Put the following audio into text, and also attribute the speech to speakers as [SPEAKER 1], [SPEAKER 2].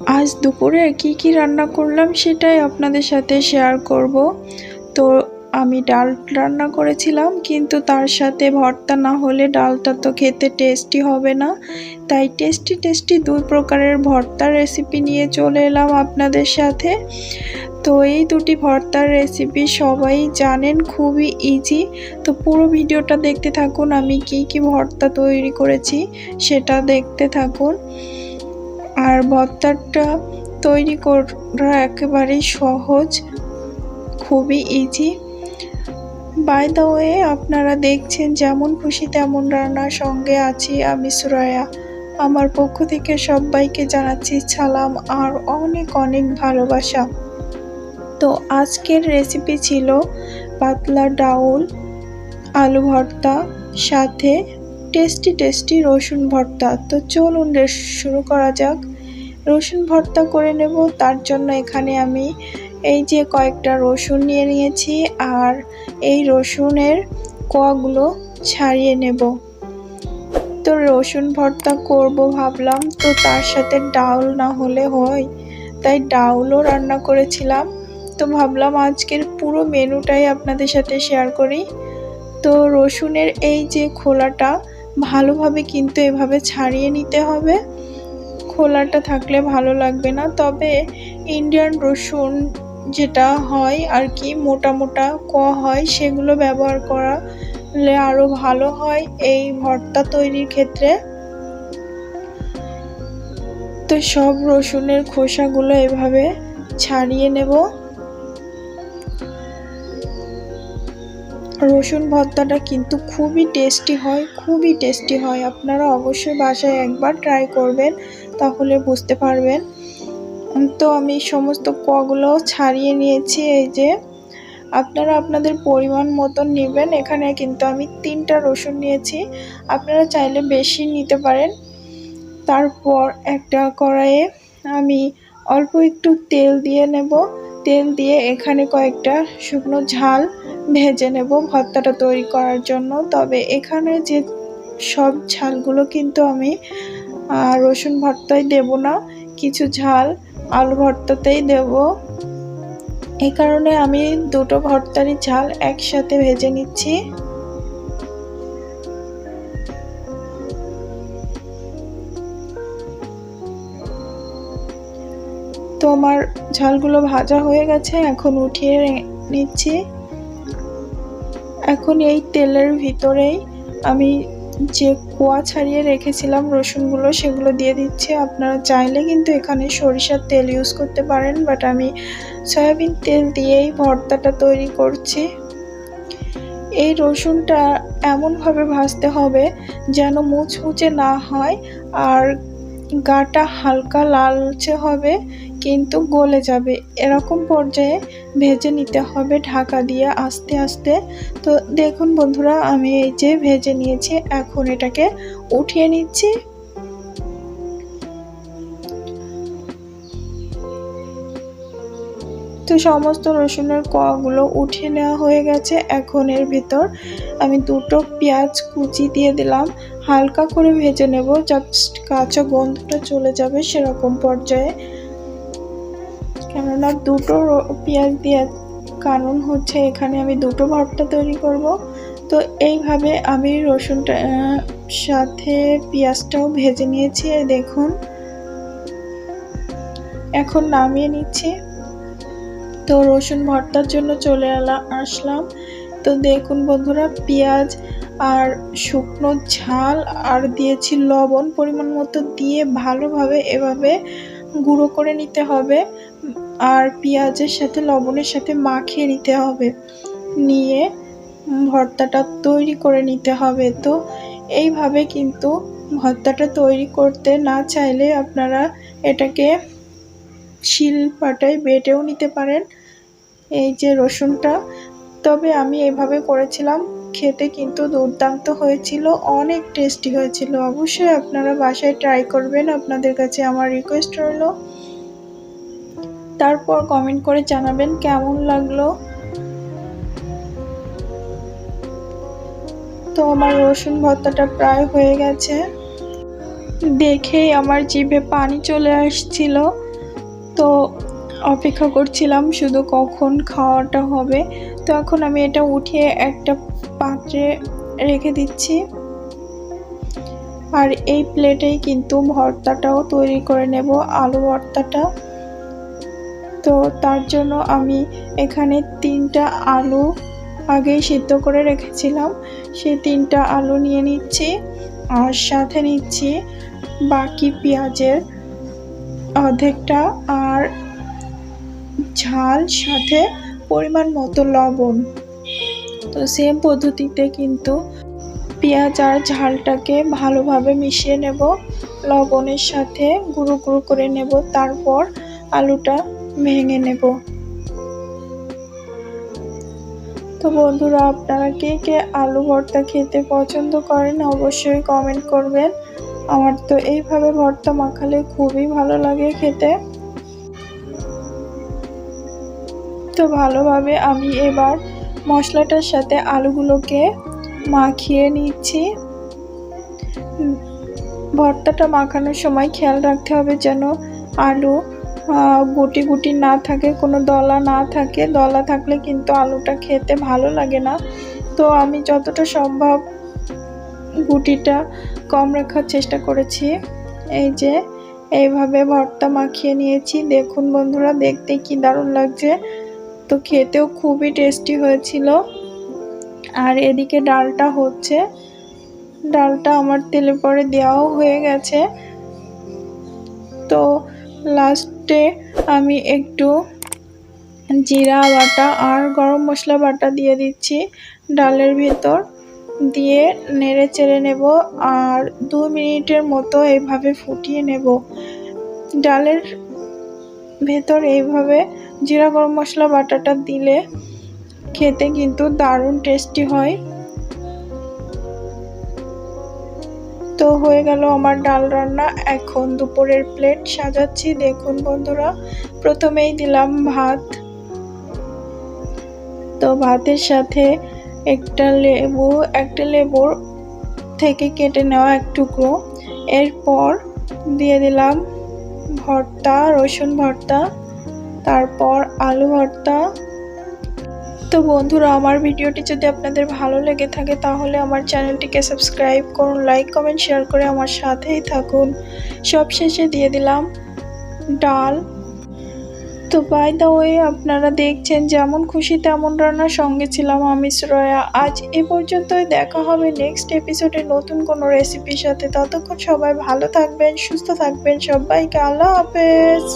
[SPEAKER 1] আজ দুপুরে কি কি রান্না করলাম সেটাই আপনাদের সাথে শেয়ার করব। তো আমি ডাল রান্না করেছিলাম, কিন্তু তার সাথে ভর্তা না হলে ডালটা তো খেতে টেস্টি হবে না। তাই টেস্টি টেস্টি দুই প্রকারের ভর্তার রেসিপি নিয়ে চলে এলাম আপনাদের সাথে। তো এই দুটি ভর্তার রেসিপি সবাই জানেন, খুবই ইজি তো পুরো ভিডিওটা দেখতে থাকুন, আমি কি কি ভর্তা তৈরি করেছি সেটা দেখতে থাকুন। আর ভর্তাটা তৈরি করা একেবারেই সহজ, খুবই ইজি বাই দ্য ওয়ে আপনারা দেখছেন যেমন খুশি তেমন রান্নার সঙ্গে আছি আমি সুরায়া আমার পক্ষ থেকে সবাইকে জানাচ্ছি সালাম আর অনেক অনেক ভালোবাসা। তো আজকের রেসিপি ছিল পাতলা ডাউল, আলু ভর্তা, সাথে টেস্টি টেস্টি রসুন ভর্তা। তো চলুন শুরু করা যাক। রসুন ভর্তা করে নেব। তার জন্য এখানে আমি এই যে কয়েকটা রসুন নিয়ে নিয়েছি আর এই রসুনের কোয়াগুলো ছাড়িয়ে নেব। তো রসুন ভর্তা করব ভাবলাম, তো তার সাথে ডাউল না হলে হয়। তাই ডাউলও রান্না করেছিলাম। তো ভাবলাম আজকের পুরো মেনুটাই আপনাদের সাথে শেয়ার করি। তো রসুনের এই যে খোলাটা ভালোভাবে কিন্তু এভাবে ছাড়িয়ে নিতে হবে। খোলাটা থাকলে ভালো লাগবে না। তবে ইন্ডিয়ান রসুন যেটা হয় আর কি, মোটা মোটা ক হয়, সেগুলো ব্যবহার করালে আরও ভালো হয় এই ভর্তা তৈরির ক্ষেত্রে। তো সব রসুনের খোসাগুলো এভাবে ছাড়িয়ে নেব। রসুন ভর্তাটা কিন্তু খুবই টেস্টি হয়, খুবই টেস্টি হয়। আপনারা অবশ্যই বাসায় একবার ট্রাই করবেন। তাহলে বুঝতে পারবেন। তো আমি সমস্ত কগুলো ছাড়িয়ে নিয়েছি, এই যে। আপনারা আপনাদের পরিমাণ মতন নেবেন। এখানে কিন্তু আমি তিনটা রসুন নিয়েছি। আপনারা চাইলে বেশি নিতে পারেন। তারপর একটা কড়াইয়ে আমি অল্প একটু তেল দিয়ে নেব। তেল দিয়ে এখানে কয়েকটা শুকনো ঝাল ভেজে নেব ভর্তাটা তৈরি করার জন্য। তবে এখানে যে সব ঝালগুলো কিন্তু আমি রসুন ভর্তায় দেব না, কিছু ঝাল আলু ভর্তাতেই দেব। এই কারণে আমি দুটো ভর্তারই ঝাল একসাথে ভেজে নিচ্ছি। তো আমার ঝালগুলো ভাজা হয়ে গেছে, এখন উঠিয়ে নিচ্ছি। এখন এই তেলের ভিতরেই আমি যে কোয়া ছাড়িয়ে রেখেছিলাম রসুনগুলো, সেগুলো দিয়ে দিচ্ছি। আপনারা চাইলে কিন্তু এখানে সরিষার তেল ইউজ করতে পারেন বাট আমি সয়াবিন তেল দিয়েই ভর্তাটা তৈরি করছি। এই রসুনটা এমনভাবে ভাজতে হবে যেন মুচমুচে না হয়, আর গাটা হালকা লালচে হবে। কিন্তু গলে যাবে। এরকম পর্যায়ে ভেজে নিতে হবে ঢাকা দিয়ে আস্তে আস্তে। তো দেখুন বন্ধুরা, আমি এই যে ভেজে নিয়েছি, এখন এটাকে উঠিয়ে নিচ্ছি। তো সমস্ত রসুনের কোয়াগুলো উঠিয়ে নেওয়া হয়ে গেছে। এখন এর ভিতর আমি দুটো পেঁয়াজ কুচি দিয়ে দিলাম। হালকা করে ভেজে নেব, জাস্ট কাঁচা গন্ধটা চলে যাবে সেরকম পর্যায়ে। কেননা দুটো পেঁয়াজ দিয়ে কারণ হচ্ছে এখানে আমি দুটো ভর্তা তৈরি করব। তো এইভাবে আমি রসুনটা সাথে পেঁয়াজটাও ভেজে নিয়েছি দেখুন। এখন নামিয়ে নিচ্ছি। তো রসুন ভর্তার জন্য চলে এলাম আসলাম। তো দেখুন বন্ধুরা, পেঁয়াজ আর শুকনো ঝাল আর দিয়েছি লবণ পরিমাণ মতো দিয়ে ভালোভাবে এভাবে গুঁড়ো করে নিতে হবে। আর পেঁয়াজের সাথে লবণের সাথে মাখিয়ে নিতে হবে। নিয়ে ভর্তাটা তৈরি করে নিতে হবে। তো এইভাবে কিন্তু ভর্তাটা তৈরি করতে না চাইলে আপনারা এটাকে শিল পাটায় বেটেও নিতে পারেন। এই যে রসুনটা, তবে আমি এভাবে করেছিলাম। খেতে কিন্তু দুর্দান্ত হয়েছিল, অনেক টেস্টি হয়েছিল। অবশ্যই আপনারা বাসায় ট্রাই করবেন। আপনাদের কাছে আমার রিকোয়েস্ট রইল। তারপর কমেন্ট করে জানাবেন কেমন লাগল। তো আমার রসুন ভর্তাটা প্রায় হয়ে গেছে। দেখেই আমার জিভে পানি চলে আসছিল। তো অপেক্ষা করছিলাম শুধু কখন খাওয়াটা হবে। তো এখন আমি এটা উঠিয়ে একটা পাত্রে রেখে দিচ্ছি। আর এই প্লেটেই কিন্তু ভর্তাটাও তৈরি করে নেব, আলু ভর্তাটা। তো তার জন্য আমি এখানে তিনটা আলু আগেই সিদ্ধ করে রেখেছিলাম। সেই তিনটা আলু নিয়ে নিচ্ছি আর সাথে নিচ্ছি বাকি পেঁয়াজের অর্ধেকটা আর ঝাল, সাথে পরিমাণ মতো লবণ। তো সেম পদ্ধতিতে কিন্তু পেঁয়াজ আর ঝালটাকে ভালোভাবে মিশিয়ে নেব। লবণের সাথে গুঁড়ো গুঁড়ো করে নেব। তারপর আলুটা ভেঙে নেব। তো বন্ধুরা, আপনারা কে কে আলু ভর্তা খেতে পছন্দ করেন অবশ্যই কমেন্ট করবেন। আমার তো এইভাবে ভর্তা মাখালে খুবই ভালো লাগে খেতে। তো ভালোভাবে আমি এবার মশলাটার সাথে আলুগুলোকে মাখিয়ে নিচ্ছি। ভর্তাটা মাখানোর সময় খেয়াল রাখতে হবে যেন আলু গুটি গুটি না থাকে, কোনো দলা না থাকে। দলা থাকলে কিন্তু আলুটা খেতে ভালো লাগে না। তো আমি যতটা সম্ভব গুটিটা কম রাখার চেষ্টা করেছি। এই যে, এইভাবে ভর্তা মাখিয়ে নিয়েছি। দেখুন বন্ধুরা, দেখতে কি দারুণ লাগছে। তো খেতেও খুবই টেস্টি হয়েছিল। আর এদিকে ডালটা হচ্ছে। ডালটা আমার তেলে পরে দেওয়াও হয়ে গেছে। তো লাস্টে আমি একটু জিরা বাটা আর গরম মশলা বাটা দিয়ে দিচ্ছি ডালের ভেতর। দিয়ে নেড়ে চেড়ে নেব আর দু মিনিটের মতো এইভাবে ফুটিয়ে নেব। ডালের ভেতর এইভাবে জিরা গরম মশলা বাটাটা দিলে খেতে কিন্তু দারুণ টেস্টি হয়। হয়ে গেল আমার ডাল রান্না। এখন দুপুরের প্লেট সাজাচ্ছি। দেখুন বন্ধুরা, প্রথমেই দিলাম ভাত। তো ভাতের সাথে একটা লেবু, একটা লেবুর থেকে কেটে নেওয়া এক টুকরো। এরপর দিয়ে দিলাম ভর্তা, রসুন ভর্তা, তারপর আলু ভর্তা তো বন্ধুরা, আমার ভিডিওটি যদি আপনাদের ভালো লেগে থাকে, তাহলে আমার চ্যানেলটিকে সাবস্ক্রাইব করুন, লাইক, কমেন্ট, শেয়ার করে আমার সাথেই থাকুন। সব শেষে দিয়ে দিলাম ডাল। তো বাই দা ওয়ে আপনারা দেখছেন যেমন খুশি তেমন রান্নার সঙ্গে ছিলাম আমি, শ্রয়া। আজ এ পর্যন্তই, দেখা হবে নেক্সট এপিসোডে নতুন কোনো রেসিপির সাথে। ততক্ষণ সবাই ভালো থাকবেন, সুস্থ থাকবেন, সবাইকে আল্লাহ হাফেজ।